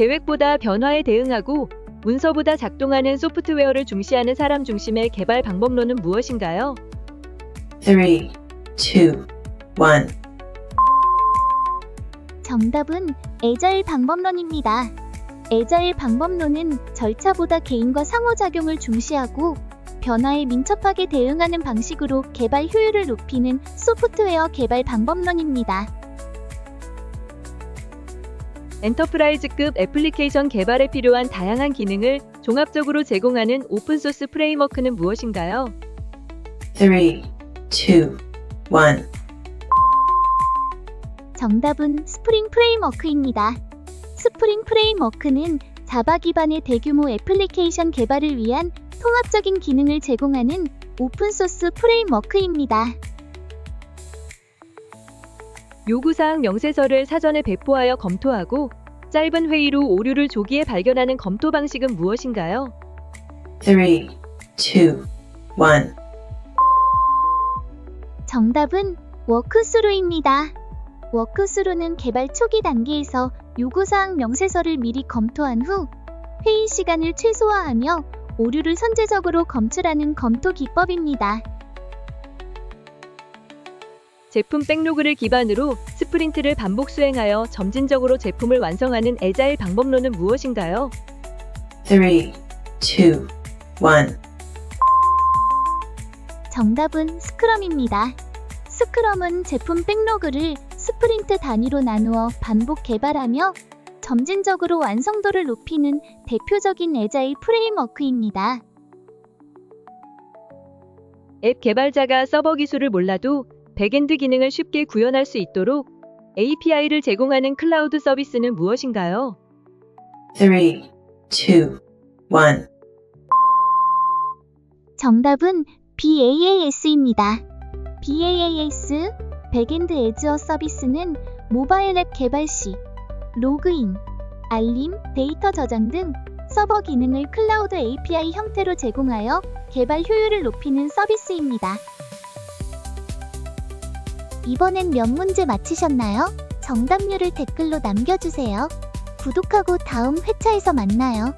계획보다 변화에 대응하고 문서보다 작동하는 소프트웨어를 중시하는 사람 중심의 개발 방법론은 무엇인가요? three, two, one. 정답은 애자일 방법론입니다. 애자일 방법론은 절차보다 개인과 상호작용을 중시하고 변화에 민첩하게 대응하는 방식으로 개발 효율을 높이는 소프트웨어 개발 방법론입니다. 엔터프라이즈급 애플리케이션 개발에 필요한 다양한 기능을 종합적으로 제공하는 오픈소스 프레임워크는 무엇인가요? Three, two, one. 정답은 스프링 프레임워크입니다. 스프링 프레임워크는 자바 기반의 대규모 애플리케이션 개발을 위한 통합적인 기능을 제공하는 오픈소스 프레임워크입니다. 요구사항 명세서를 사전에 배포하여 검토하고 짧은 회의로 오류를 조기에 발견하는 검토 방식은 무엇인가요? Three, two, one. 정답은 워크스루입니다. 워크스루는 개발 초기 단계에서 요구사항 명세서를 미리 검토한 후 회의 시간을 최소화하며 오류를 선제적으로 검출하는 검토 기법입니다. 제품 백로그를 기반으로 스프린트를 반복 수행하여 점진적으로 제품을 완성하는 애자일 방법론은 무엇인가요? Three, two, one. 정답은 스크럼입니다. 스크럼은 제품 백로그를 스프린트 단위로 나누어 반복 개발하며 점진적으로 완성도를 높이는 대표적인 애자일 프레임워크입니다. 앱 개발자가 서버 기술을 몰라도 백엔드 기능을 쉽게 구현할 수 있도록 API를 제공하는 클라우드 서비스는 무엇인가요? Three, two, one. 정답은 BAAS입니다. BAAS 백엔드 애즈어 서비스는 모바일 앱 개발 시 로그인, 알림, 데이터 저장 등 서버 기능을 클라우드 API 형태로 제공하여 개발 효율을 높이는 서비스입니다. 이번엔 몇 문제 맞히셨나요? 정답률을 댓글로 남겨주세요. 구독하고 다음 회차에서 만나요.